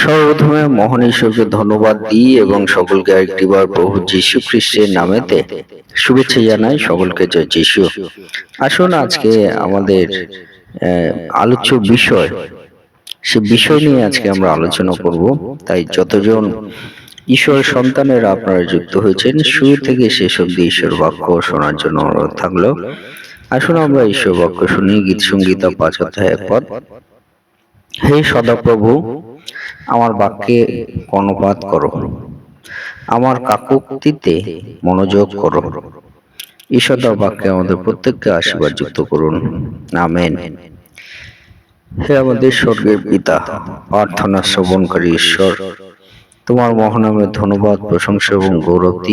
সর্বপ্রথমে মহান ঈশ্বরকে ধন্যবাদ দিই এবং সকলকে আরেকটিবার প্রভু যীশু খ্রিস্টের নামেতে শুভেচ্ছা জানাই। সকলকে জয় যীশু। আসুন আজকে আমাদের আলোচ্য বিষয়। সে বিষয় নিয়ে আজকে আমরা আলোচনা করব। তাই যতজন ঈশ্বর সন্তানেরা আপনারা যুক্ত হয়েছেন, শুরু থেকে শেষ অব্দি ঈশ্বর বাক্য শোনার জন্য অনুরোধ থাকল। আসুন আমরা ঈশ্বর বাক্য শুনি গীত সঙ্গীতা পাঁচ অধ্যায় এক পদ। হে সদাপ্রভু আমার বাক্যে কর্ণপাত করো। আমার কাকুক্তিতে মনোযোগ করো। ঈশ্বর বাক্যে আমাদের প্রত্যেককে আশীর্বাদ যুক্ত করুন। আমেন। হে আমাদের স্বর্গের পিতা, প্রার্থনা শ্রবণকারী ঈশ্বর, তোমার মহানামে ধন্যবাদ, প্রশংসা এবং গৌরব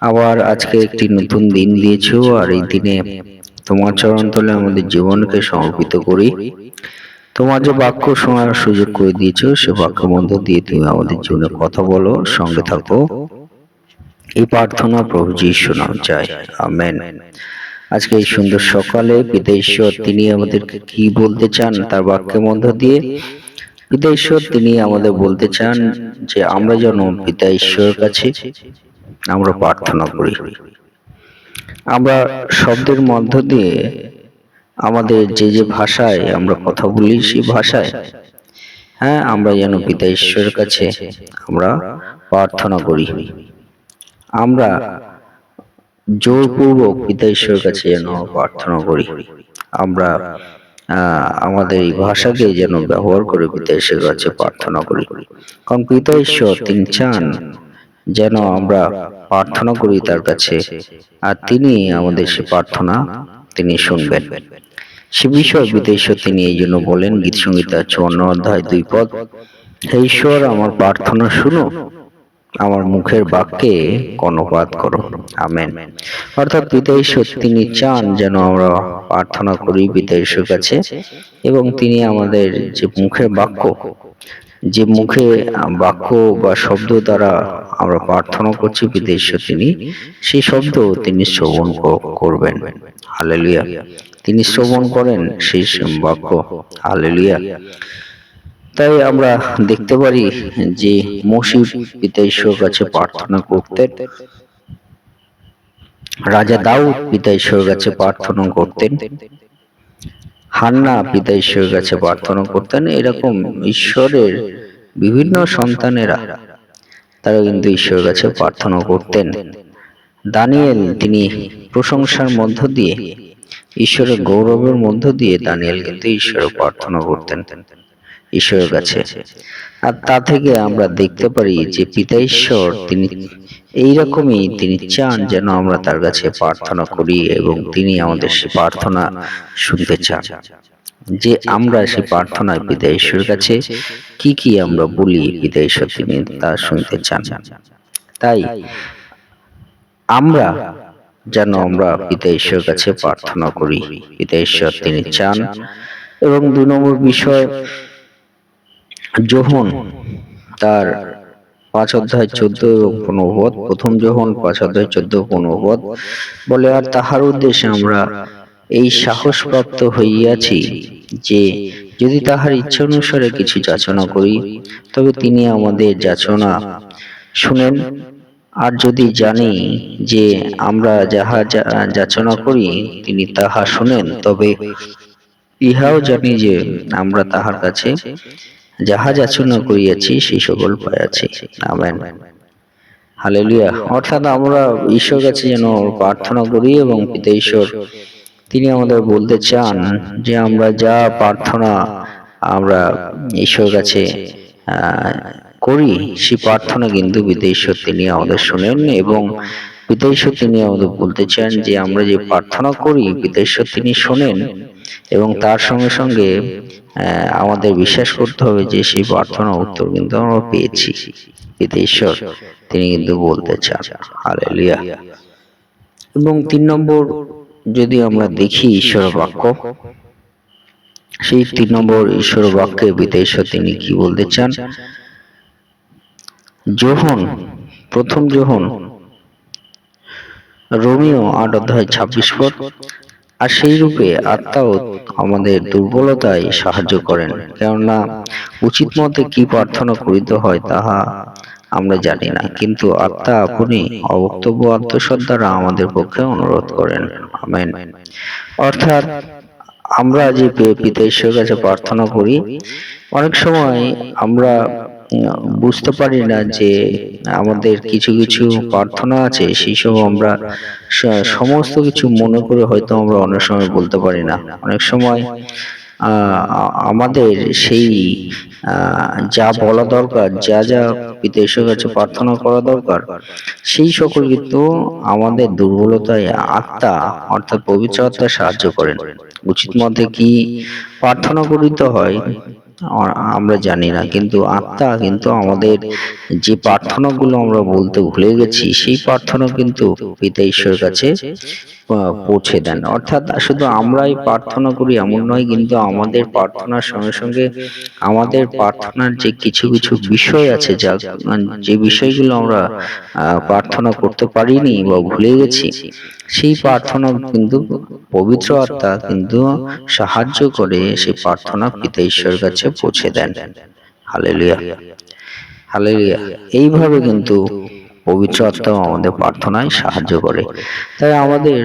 আবার আজকে একটি নতুন দিন দিয়েছ, আর এই দিনে তোমার চরণ তলে আমাদের জীবনকে সমর্পিত করি। তোমার যে বাক্য শোনার সুযোগ করে দিয়েছ সে বাক্য মধ্য দিয়ে তুমি আমাদের জীবনে কথা বলো সঙ্গে থাকো। এই প্রার্থনা প্রভু যীশু নাম চাই। আমেন। আজকে এই সুন্দর সকালে পিতা ঈশ্বর তিনি আমাদেরকে কি বলতে চান তার বাক্যের মধ্য দিয়ে? পিতা ঈশ্বর তিনি আমাদের বলতে চান যে আমরা যেন পিতা ঈশ্বরের কাছে আমরা প্রার্থনা করি। আমরা শব্দের মধ্য দিয়ে আমাদের যে যে ভাষায় আমরা কথা বলি সেই ভাষায় হ্যাঁ আমরা যেন পিতা ঈশ্বরের কাছে আমরা প্রার্থনা করি। আমরা জোরপূর্বক পিতা ঈশ্বরের কাছে যেন প্রার্থনা করি। আমরা আহ, আমাদের এই ভাষাকে যেন ব্যবহার করে পিতা ঈশ্বরের কাছে প্রার্থনা করি। কারণ পিতা ঈশ্বর তিনি চান যেন আমরা প্রার্থনা করি তার কাছে। আর তিনি আমাদের সে প্রার্থনা তিনি শুনবেন। সে বিষয় ঈশ্বর তিনি এই জন্য বলেন, গীত সঙ্গীতা চুয়ান্ন অধ্যায় দুই পদ, হে ঈশ্বর, আমার প্রার্থনা শুনো, আমার মুখের বাক্যে কর্ণপাত করো। আমেন। অর্থাৎ পিতা ঈশ্বর, তিনি চান যেন আমরা প্রার্থনা করি পিতা ঈশ্বর কাছে, এবং তিনি আমাদের যে মুখের বাক্য যে মুখে বাক্য বা শব্দ দ্বারা আমরা প্রার্থনা করছি ঈশ্বর তিনি সেই শব্দ তিনি শ্রবণ করবেন। হালেলুয়া। তিনি শ্রবণ করেন সেই বাক্য। হালেলুয়া। তাই আমরা দেখতে পারি যে মসির পিতা ঈশ্বর কাছে প্রার্থনা করতেন। রাজা দাউদ পিতা ঈশ্বরের কাছে প্রার্থনা করতেন। হান্না পিতা ঈশ্বরের কাছে প্রার্থনা করতেন, এরকম ঈশ্বরের বিভিন্ন সন্তানেরা তারা কিন্তু ঈশ্বরের কাছে প্রার্থনা করতেন। দানিয়েল তিনি প্রশংসার মধ্য দিয়ে, ঈশ্বরের গৌরবের মধ্য দিয়ে দানিয়েল কিন্তু ঈশ্বরের প্রার্থনা করতেন। ঈশ্বরের কাছে। আর তা থেকে আমরা দেখতে পারি যে পিতা ঈশ্বর তিনি এইরকমই তিনি চান যেন আমরা তার কাছে প্রার্থনা করি এবং তিনি আমাদের সে প্রার্থনা শুনতে চান। যে আমরা সে প্রার্থনায় পিতা ঈশ্বরের কাছে কি কি আমরা বলি পিতা ঈশ্বর তিনি তা শুনতে চান। তাই আমরা যেন আমরা পিতা ঈশ্বরের কাছে প্রার্থনা করি। পিতা ঈশ্বর তিনি চান। এবং দুই নম্বর বিষয় যোহন তার পাঁচ অধ্যায় চোদ্দ এবং প্রথম যোহন পাঁচ অধ্যায় চোদ্দ পনেরো বলে, আর তাহার উদ্দেশ্যে আমরা এই সাহস প্রাপ্ত হইয়াছি যে, যদি তাহার ইচ্ছা অনুসারে কিছু যাচনা করি, তবে তিনি আমাদের যাচনা শুনেন। আর যদি জানি যে আমরা যাহা যাচনা করি, তিনি তাহা শুনেন, তবে ইহাও জানি যে আমরা তাহার কাছে যাহা যাচনা করিয়াছি সেই সকল পাইয়াছি আমেন। হালেলুয়া। অর্থাৎ আমরা ঈশ্বর কাছে যেন প্রার্থনা করি এবং পিতা ঈশ্বর, তিনি আমাদের বলতে চান যে আমরা যা প্রার্থনা আমরা ঈশ্বর কাছে করি, সেই প্রার্থনা কিন্তু পিতা ঈশ্বর তিনি আমাদের শোনেন এবং পিতা ঈশ্বর তিনি আমাদের বলতে চান যে আমরা যে প্রার্থনা করি, পিতা ঈশ্বর তিনি শোনেন এবং তার সঙ্গে সঙ্গে আমাদের বিশ্বাস করতে হবে যে সেই প্রার্থনা উত্তর কিন্তু আমরা পেয়েছি। পিতা ঈশ্বর তিনি কিন্তু বলতে চান। হালেলুয়া। এবং তিন নম্বর যদি আমরা দেখি ঈশ্বর বাক্য সেই তিন নম্বর ঈশ্বর বাক্যে ঈশ্বর তিনি কি বলতে চান? যোহন প্রথম যোহন রোমিও আট অধ্যায় ছাব্বিশ পদ আর সেই রূপে আত্মাও আমাদের দুর্বলতায় সাহায্য করেন। কেননা, উচিত মতে কি প্রার্থনা করিতে হয় তাহা আমরা জানি না, কিন্তু আত্মা আপনি অবক্তব্য আত্মসৎ দ্বারা আমাদের পক্ষে অনুরোধ করেন। আমেন। অর্থাৎ, আমরা যে পিতা ঈশ্বরের কাছে প্রার্থনা করি, অনেক সময় আমরা বুঝতে পারি না যে আমাদের কিছু কিছু প্রার্থনা আছে, সেই সব আমরা সমস্ত কিছু মনে করে হয়তো আমরা অনেক সময় বলতে পারি না। অনেক সময় আমাদের সেই যা বলা দরকার, যা যা ঈশ্বরের কাছে প্রার্থনা করা দরকার, সেই সকল কিন্তু আমাদের দুর্বলতায় আত্মা অর্থাৎ পবিত্র আত্মা সাহায্য করেন। উচিত মধ্যে কি প্রার্থনা করিতে হয় আমরা জানি না, কিন্তু আত্মা কিন্তু আমাদের যে প্রার্থনাগুলো আমরা বলতে ভুলে গেছি, সেই প্রার্থনা কিন্তু পিতা ঈশ্বরের কাছে পৌঁছে দেন। অর্থাৎ শুধু আমরাই প্রার্থনা করি এমন নয়, কিন্তু আমাদের প্রার্থনার সঙ্গে সঙ্গে আমাদের প্রার্থনার যে কিছু কিছু বিষয় আছে, যা যে বিষয়গুলো আমরা প্রার্থনা করতে পারিনি বা ভুলে গেছি সেই প্রার্থনা কিন্তু পবিত্র আত্মা কিন্তু সাহায্য করে সেই প্রার্থনা পিতা ঈশ্বরের কাছে পৌঁছে দেন। হালেলুয়া। হালেলুয়া। এইভাবে কিন্তু পবিত্র আত্মাও আমাদের প্রার্থনায় সাহায্য করে। তাই আমাদের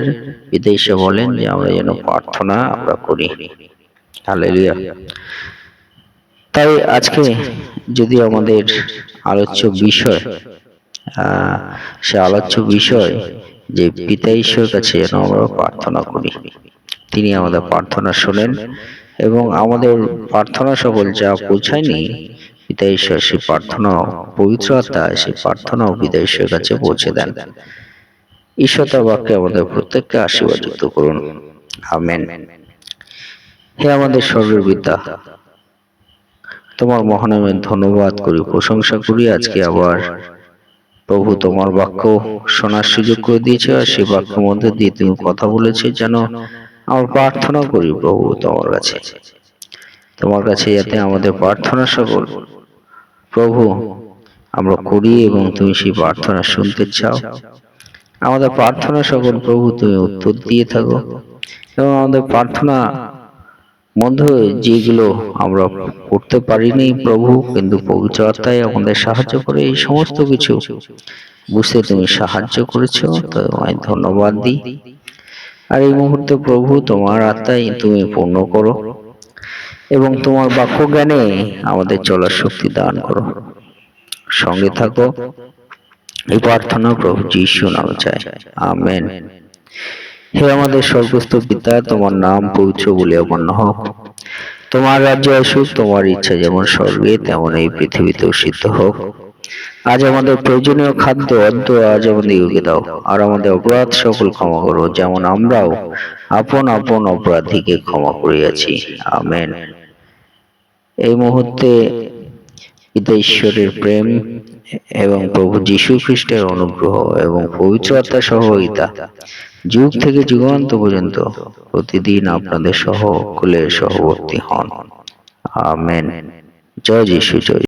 পিতা ঈশ্বর বলেন যে, আমরা যেন প্রার্থনা আমরা করি। হালেলুয়া। তাই আজকে যদি আমাদের আলোচ্য বিষয় সে আলোচ্য বিষয় যে পিতা ঈশ্বরের কাছে যেন আমরা প্রার্থনা করি। তিনি আমাদের প্রার্থনা শোনেন এবং আমাদের প্রার্থনা সকল যা পৌঁছায়নি পিতা ঈশ্বর সেই প্রার্থনা পবিত্র আত্মা, সেই প্রার্থনাও পিতা ঈশ্বরের কাছে পৌঁছে দেন। ঈশ্বর তার বাক্যে আমাদের প্রত্যেককে আশীর্বাদ যুক্ত করুন। আমেন। হে আমাদের স্বর্গের বিদ্যা তোমার মহানামের ধন্যবাদ করি, প্রশংসা করি। আজকে আবার প্রভু তোমার বাক্য শোনার সুযোগ করে দিয়েছে আর সেই বাক্যের মধ্যে দিয়ে তুমি কথা বলেছে যেন আমরা প্রার্থনা করি প্রভু তোমার কাছে। তোমার কাছে যাতে আমাদের প্রার্থনা সকল প্রভু, আমরা করি এবং তুমি সেই প্রার্থনা শুনতে চাও। আমাদের প্রার্থনা সকল প্রভু, তুমি উত্তর দিয়ে থাকো। এবং আমাদের প্রার্থনা মধ্যে যেগুলো আমরা করতে পারিনি প্রভু কিন্তু পবিত্র আত্মায় আমাদের সাহায্য করে এই সমস্ত কিছু। বুঝতে তুমি সাহায্য করেছ তো আমি ধন্যবাদ দিই। আর এই মুহূর্তে প্রভু তোমার আত্মায় তুমি পূর্ণ করো। এবং তোমার বাক্য জ্ঞানে আমাদের চলার শক্তি দান করো। সঙ্গে থাকো। এই প্রার্থনা প্রভু যিশু নামে চাই। আমেন। হে আমাদের সর্বস্ত পিতা, তোমার নাম পবিত্র বলে গণ্য হোক তোমার রাজ্য আসুক, তোমার ইচ্ছা যেমন স্বর্গে তেমন এই পৃথিবীতেও সিদ্ধ হোক। আজ আমাদের প্রয়োজনীয় খাদ্য, অদ্য আজ আমাদের ইউকে দাও। আর আমাদের অপরাধ সকল ক্ষমা করো, যেমন আমরাও আপন আপন অপরাধীকে ক্ষমা করিয়াছি। আমেন। এই মুহূর্তে পিতা ঈশ্বরের প্রেম এবং প্রভু যীশু খ্রিস্টের অনুগ্রহ এবং পবিত্র আত্মার সহযোগিতা যুগ থেকে যুগান্ত পর্যন্ত প্রতিদিন আপনাদের সহ কুলের সহবর্তী হন। আমেন। জয় যীশু জয়